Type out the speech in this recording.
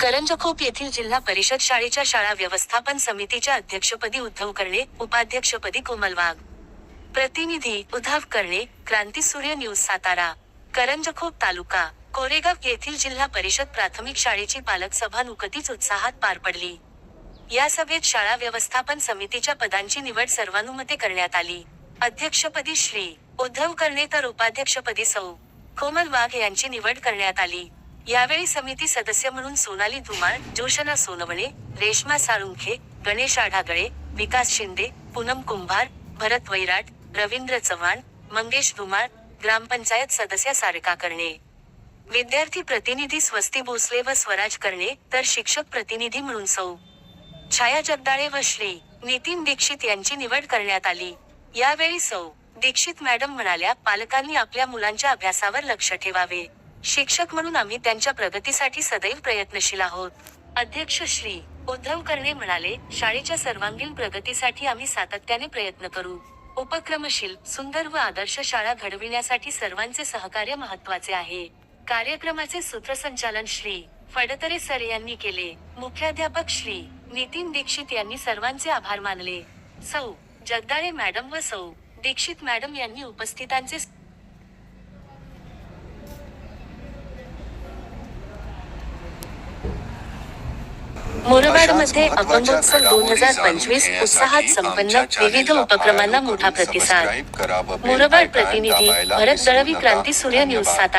करंजखोप येथील जिल्हा परिषद शाळेच्या शाळा व्यवस्थापन समितीच्या अध्यक्षपदी उद्धव कर्णे उपाध्यक्षपदी कोमल वाघ. प्रतिनिधी उद्धव कर्णे क्रांती सूर्य न्यूज सातारा करंजखोप तालुका कोरेगाव येथील जिल्हा परिषद प्राथमिक शाळेची पालक सभा नुकतीच उत्साहात पार पडली. या सभेत शाळा व्यवस्थापन समितीच्या पदांची निवड सर्वानुमते करण्यात आली. अध्यक्षपदी श्री उद्धव कर्णे तर उपाध्यक्षपदी सौ. कोमल वाघ यांची निवड करण्यात आली. यावेळी समिती सदस्य म्हणून सोनाली धुमाळ जोशना सोनवणे रेश्मा साळुंखे गणेश आढागळे विकास शिंदे पूनम कुंभार भरत वैराट रवींद्र चव्हाण मंगेश धुमाळ ग्रामपंचायत सदस्या सारका करणे. विद्यार्थी प्रतिनिधी स्वस्ती भोसले व स्वराज करणे तर शिक्षक प्रतिनिधी म्हणून सौ. छाया जगदाळे व श्री. नितीन दीक्षित यांची निवड करण्यात आली. यावेळी सौ. दीक्षित मॅडम म्हणाल्या पालकांनी आपल्या मुलांच्या अभ्यासावर लक्ष ठेवावे. शिक्षक म्हणून आम्ही त्यांच्या प्रगतीसाठी सदैव प्रयत्नशील आहोत. अध्यक्ष श्री उद्धव कर्णे म्हणाले शाळेच्या सर्वांगीण प्रगतीसाठी आम्ही सातत्याने प्रयत्न करू. उपक्रमशील सुंदर व आदर्श शाळा घडविण्यासाठी सर्वांचे सहकार्य महत्त्वाचे आहे. कार्यक्रमाचे सूत्रसंचालन श्री फडतरे सर यांनी केले. मुख्याध्यापक श्री नितीन दीक्षित यांनी सर्वांचे आभार मानले. सौ जगदाळे मॅडम व सौ दीक्षित मॅडम यांनी उपस्थितांचे मुरबाडमध्ये अपंगोत्सव दोन हजार पंचवीस उत्साहात संपन्न विविध उपक्रमांना मोठा प्रतिसाद. मुरबाड प्रतिनिधी भरत दळवी क्रांती सूर्य न्यूज सातारा.